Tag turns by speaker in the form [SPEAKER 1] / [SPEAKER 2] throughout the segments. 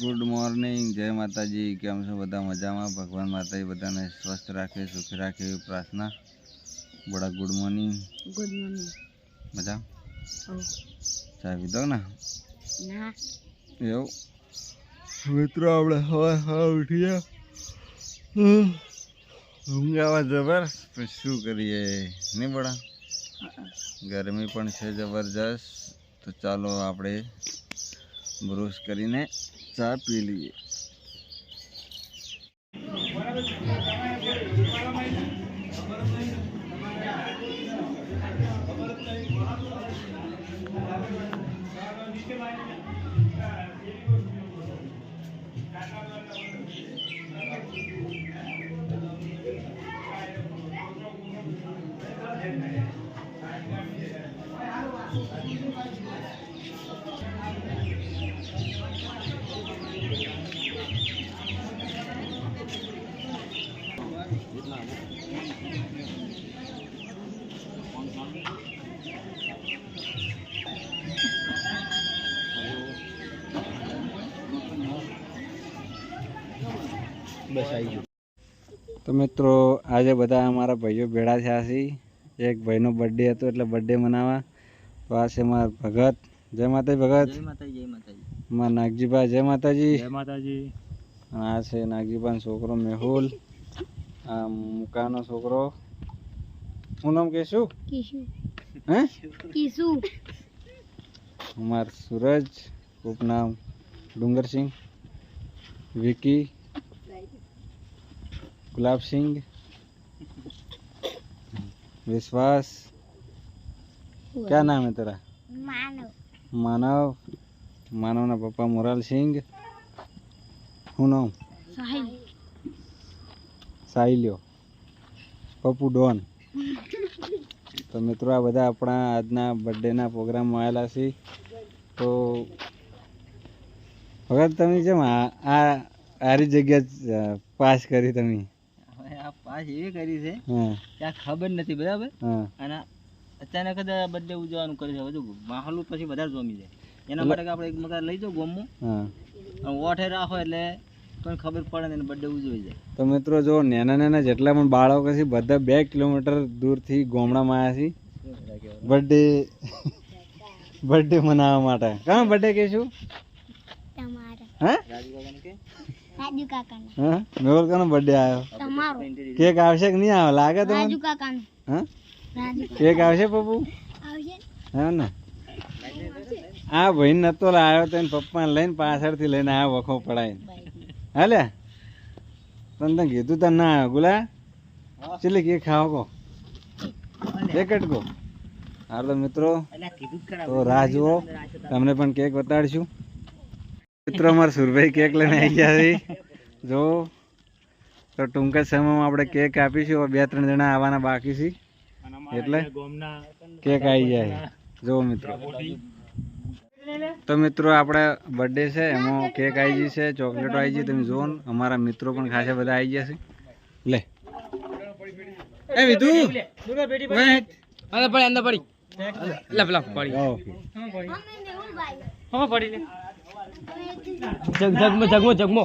[SPEAKER 1] Good morning જય માતાજી કેમ છો બધા મજામાં? ભગવાન માતાજી બધાને સ્વસ્થ રાખે સુખી રાખે એવી પ્રાર્થના. બડા ગુડ મોર્નિંગ.
[SPEAKER 2] Good morning.
[SPEAKER 1] મજા? ચા પીધો ને? એવું? મિત્રો આપણે હવે હવે ઉઠીએ. ઊંઘાવા જબર શું કરીએ? નહીં બડા? ગરમી પણ છે જબરજસ્ત. તો ચાલો આપણે બ્રશ કરીને ચા પી લઈએ. બસ આવી ગયું તો મિત્રો આજે બધા અમારા ભાઈઓ ભેળા થયા છે. એક ભાઈનો બર્થડે હતો એટલે બર્થડે મનાવવા. તો આ છે મારા ભગત. જય માતાજી ભગત.
[SPEAKER 2] જય માતાજી
[SPEAKER 1] મારા નાગજીભાઈ જય માતાજી.
[SPEAKER 2] જય માતાજી.
[SPEAKER 1] આ છે નાગજીભાઈ છોકરો મેહુલ. આ મુકાનો છોકરો. શું નામ કહેશું?
[SPEAKER 2] કિશુ.
[SPEAKER 1] હે?
[SPEAKER 2] કિશુ.
[SPEAKER 1] અમાર સૂરજ ઉપનામ ડુંગરસિંહ. વિકી ગુલાબસિંહ विश्वास क्या नाम है तेरा
[SPEAKER 2] માનવ
[SPEAKER 1] मानव मानव ना पप्पा मोराल सिंह હું નામ
[SPEAKER 2] સાહિલ
[SPEAKER 1] સાહિલ્યો પપ્પુ ડોન તો મિત્રો આ બધા આપણા આજના બર્થડેના પ્રોગ્રામમાં આવેલા છે તો વખત તમે જેમ આ આ આરી જગ્યા જ, પાસ કરી તમે
[SPEAKER 2] હવે આ પાસ એવી કરી છે. ત્યાં ખબર નથી બરાબર? અને અચાનક જ બર્થડે ઉજવવાનું કરે છે. બધું માહોલ પછી વધારે જમી જાય. એના માટે આપણે એક મગર લઈ જાઓ ગોમમાં. ઓઠે રાખો એટલે કોઈ ખબર પડે ને બર્થડે ઉજવાઈ જાય.
[SPEAKER 1] તો મિત્રો જો નાના નાના જેટલા પણ બાળકો છે બધા બે કિલોમીટર દૂરથી ગોમડામાં આવ્યા છે. બર્થડે બર્થડે મનાવવા માટે. કાં બર્થડે કહીશું?
[SPEAKER 2] તમારા.
[SPEAKER 1] હે?
[SPEAKER 2] રાજુ કાકાને.
[SPEAKER 1] હા? મેહુલ કાનો બર્થડે આવ્યો?
[SPEAKER 3] તમારો.
[SPEAKER 1] કેક આવશે કે નહીં આવે? લાગે તમને?
[SPEAKER 3] રાજુ કાકાનો.
[SPEAKER 1] હા? કેક. આવશે પપ્પુ?
[SPEAKER 3] આવશે.
[SPEAKER 1] હા ને? આ ભાઈ નતો લાવ્યો તો પપ્પા પપ્પાને લઈને પાછળથી લઈને આવ્યો વખો પડાય હાલે? તને તને કીધું તને ના આવ્યો. ગુલા ચીલી કે ખાવો કો એક કો હાર તો મિત્રો તો રાહ જુઓ. તમને પણ કેક બતાડીશું. મિત્રો અમારે સુરભાઈ કેક લઈને આવી ગયા છે. જો તો ટૂંક જ સમયમાં આપણે કેક આપીશું. બે ત્રણ જણા આવવાના બાકી છે. એટલે કેક આવી જાય. જો મિત્રો. તો મિત્રો આપણે બર્થડે છે એમાં કેક આવી ગઈ છે ચોકલેટો આવી ગઈ તમે જુઓ ને અમારા મિત્રો પણ ખાસા બધા આવી ગયા છે. લે. એ વિધુ!
[SPEAKER 2] અંદર પડી અંદર પડી. લે પેલા પડી.
[SPEAKER 1] ઓકે.
[SPEAKER 2] હા પડી લે જગ જગમો જગમો જગમો.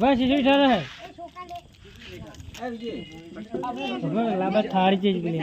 [SPEAKER 4] બસ જેવી ઠરે હે લાંબા થાળી ચીજ
[SPEAKER 2] બોલી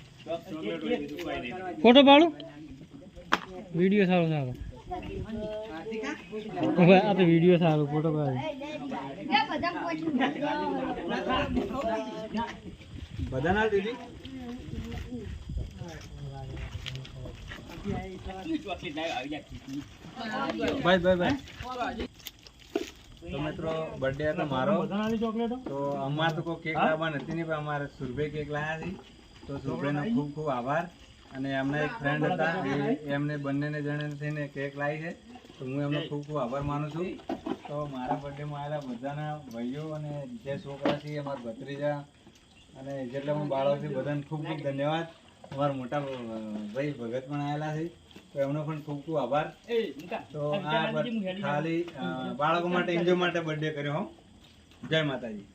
[SPEAKER 2] પાડું. વીડિયો સારો સારો હવે આ તો વીડિયો સારો ફોટો પાડું.
[SPEAKER 4] બધા ના દીદી? ભાઈ ભાઈ ભાઈ. તો મિત્રો બર્થડે હતો મારો. તો અમારે તો કોઈ કેક લાવવા નથી નહીં પણ અમારે સુરભાઈ કેક લાવ્યા છે. તો સુરભાઈનો ખૂબ ખૂબ આભાર. અને એમના એક ફ્રેન્ડ હતા એમને બંનેને જણે થઈને કેક લાવી છે. તો હું એમનો ખૂબ ખૂબ આભાર માનું છું. તો મારા બર્થડેમાં આવેલા બધાના ભાઈઓ અને જે છોકરા છે અમારા ભત્રીજા અને જેટલા પણ બાળકો છે, બધાને ખૂબ ખૂબ ધન્યવાદ. અમારા મોટા ભાઈ ભગત પણ આવેલા છે, તો એમનો પણ ખૂબ ખૂબ આભાર. તો આ ખાલી બાળકો માટે એન્જોય માટે બર્થડે કર્યો, હો. જય માતાજી.